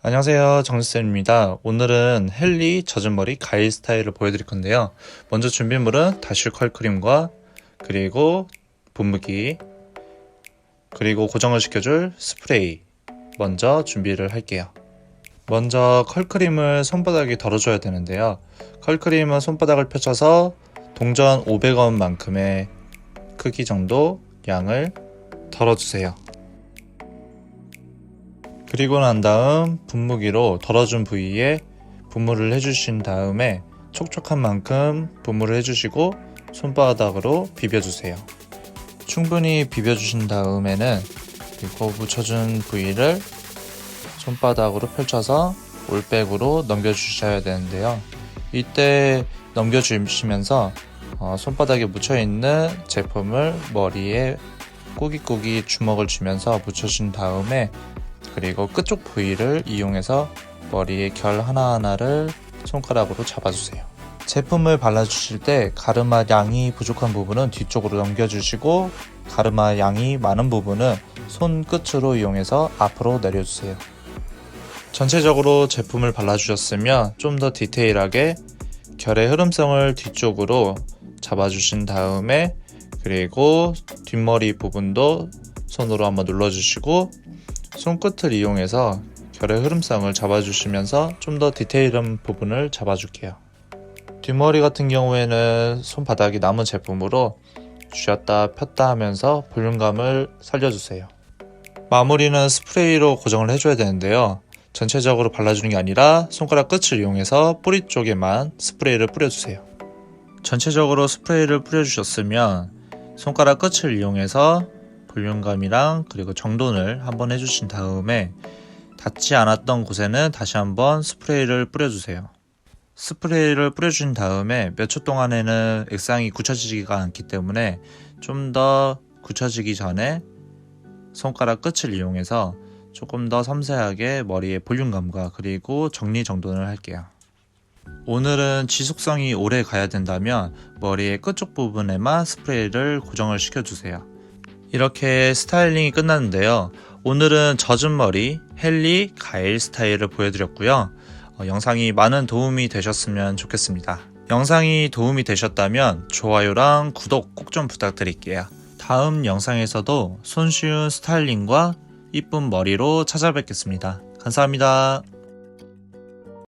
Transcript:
안녕하세요. 정수쌤입니다. 오늘은 헨리 젖은 머리 가일 스타일을 보여드릴 건데요. 먼저 준비물은 다쉬 컬크림과 그리고 분무기 그리고 고정을 시켜줄 스프레이 먼저 준비를 할게요. 먼저 컬크림을 손바닥에 덜어줘야 되는데요. 컬크림은 손바닥을 펼쳐서 동전 500원만큼의 크기 정도 양을 덜어주세요 그리고 난 다음 분무기로 덜어준 부위에 분무를 해주신 다음에 촉촉한 만큼 분무를 해주시고 손바닥으로 비벼주세요. 충분히 비벼주신 다음에는 그리고 묻혀준 부위를 손바닥으로 펼쳐서 올백으로 넘겨주셔야 되는데요. 이때 넘겨주시면서 어, 손바닥에 묻혀있는 제품을 머리에 꾸깃꾸깃 주먹을 주면서 묻혀준 다음에 그리고 끝쪽 부위를 이용해서 머리의 결 하나하나를 손가락으로 잡아주세요. 제품을 발라주실 때 가르마 양이 부족한 부분은 뒤쪽으로 넘겨주시고 가르마 양이 많은 부분은 손끝으로 이용해서 앞으로 내려주세요. 전체적으로 제품을 발라주셨으면 좀 더 디테일하게 결의 흐름성을 뒤쪽으로 잡아주신 다음에 그리고 뒷머리 부분도 손으로 한번 눌러주시고 손끝을 이용해서 결의 흐름성을 잡아주시면서 좀 더 디테일한 부분을 잡아줄게요. 뒷머리 같은 경우에는 손바닥이 남은 제품으로 쥐었다 폈다 하면서 볼륨감을 살려주세요. 마무리는 스프레이로 고정을 해줘야 되는데요. 전체적으로 발라주는 게 아니라 손가락 끝을 이용해서 뿌리 쪽에만 스프레이를 뿌려주세요. 전체적으로 스프레이를 뿌려주셨으면 손가락 끝을 이용해서 볼륨감이랑 그리고 정돈을 한번 해주신 다음에 닿지 않았던 곳에는 다시 한번 스프레이를 뿌려주세요. 스프레이를 뿌려준 다음에 몇 초 동안에는 액상이 굳혀지지가 않기 때문에 좀 더 굳혀지기 전에 손가락 끝을 이용해서 조금 더 섬세하게 머리의 볼륨감과 그리고 정리정돈을 할게요. 오늘은 지속성이 오래 가야 된다면 머리의 끝쪽 부분에만 스프레이를 고정을 시켜주세요. 이렇게 스타일링이 끝났는데요. 오늘은 젖은 머리 헨리 가일 스타일을 보여드렸고요. 어, 영상이 많은 도움이 되셨으면 좋겠습니다. 영상이 도움이 되셨다면 좋아요랑 구독 꼭 좀 부탁드릴게요. 다음 영상에서도 손쉬운 스타일링과 이쁜 머리로 찾아뵙겠습니다. 감사합니다.